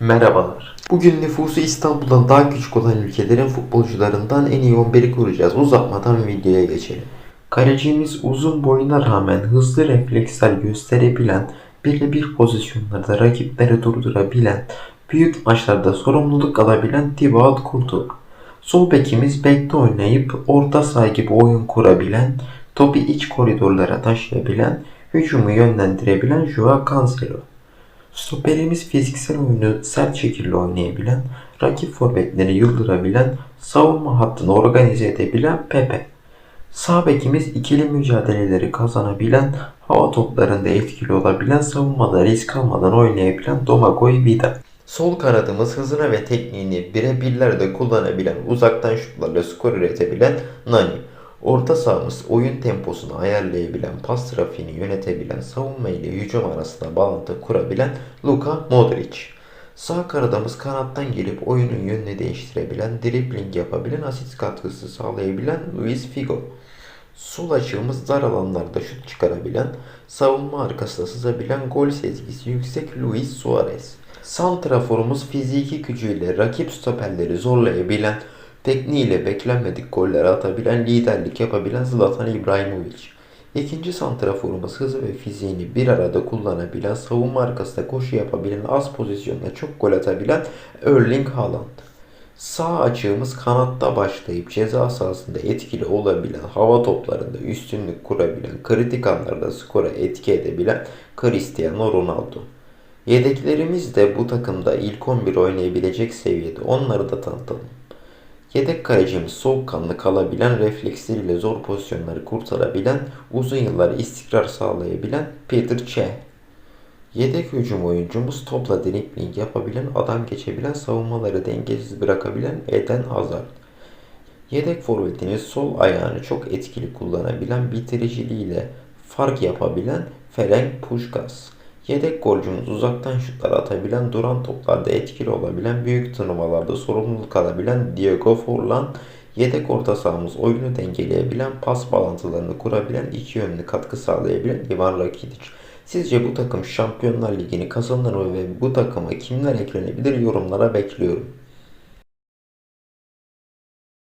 Merhabalar. Bugün nüfusu İstanbul'dan daha küçük olan ülkelerin futbolcularından en iyi 11'i kuracağız. Uzatmadan videoya geçelim. Kalecimiz uzun boyuna rağmen hızlı refleksler gösterebilen, bir pozisyonlarda rakipleri durdurabilen, büyük maçlarda sorumluluk alabilen Thibaut Courtois. Sol bekimiz bekte oynayıp orta saha gibi oyun kurabilen, topu iç koridorlara taşıyabilen, hücumu yönlendirebilen Joao Cancelo. Stoperimiz fiziksel oyunu sert şekilde oynayabilen, rakip forvetleri yıldırabilen, savunma hattını organize edebilen Pepe. Sağ bekimiz ikili mücadeleleri kazanabilen, hava toplarında etkili olabilen, savunmada risk almadan oynayabilen Domagoj Vida. Sol kanadımız hızını ve tekniğini birebirlerde kullanabilen, uzaktan şutlarla skor üretebilen Nani. Orta sahamız oyun temposunu ayarlayabilen, pas trafiğini yönetebilen, savunma ile hücum arasında bağlantı kurabilen Luka Modric. Sağ kanadımız kanattan gelip oyunun yönünü değiştirebilen, dribbling yapabilen, asist katkısı sağlayabilen Luis Figo. Sol açığımız dar alanlarda şut çıkarabilen, savunma arkasına sızabilen, gol sezgisi yüksek Luis Suarez. Santraforumuz fiziki gücüyle rakip stoperleri zorlayabilen, tekniğiyle beklenmedik goller atabilen, liderlik yapabilen Zlatan İbrahimovic. İkinci santraforumuz hızı ve fiziğini bir arada kullanabilen, savunma arkasında koşu yapabilen, az pozisyonda çok gol atabilen Erling Haaland. Sağ açığımız kanatta başlayıp ceza sahasında etkili olabilen, hava toplarında üstünlük kurabilen, kritik anlarda skora etki edebilen Cristiano Ronaldo. Yedeklerimiz de bu takımda ilk 11 oynayabilecek seviyede. Onları da tanıtalım. Yedek kalecimiz soğukkanlı kalabilen, refleksleriyle zor pozisyonları kurtarabilen, uzun yıllar istikrar sağlayabilen Peter Cech. Yedek hücum oyuncumuz topla dribbling yapabilen, adam geçebilen, savunmaları dengesiz bırakabilen Eden Hazard. Yedek forvetimiz sol ayağını çok etkili kullanabilen, bitiriciliğiyle fark yapabilen Ferenc Puskas. Yedek golcümüz uzaktan şutlar atabilen, duran toplarda etkili olabilen, büyük turnuvalarda sorumluluk alabilen Diego Forlan. Yedek orta sahamız oyunu dengeleyebilen, pas bağlantılarını kurabilen, iki yönlü katkı sağlayabilen Ivan Rakitic. Sizce bu takım Şampiyonlar Ligi'ni kazanır mı ve bu takıma kimler eklenebilir yorumlara bekliyorum.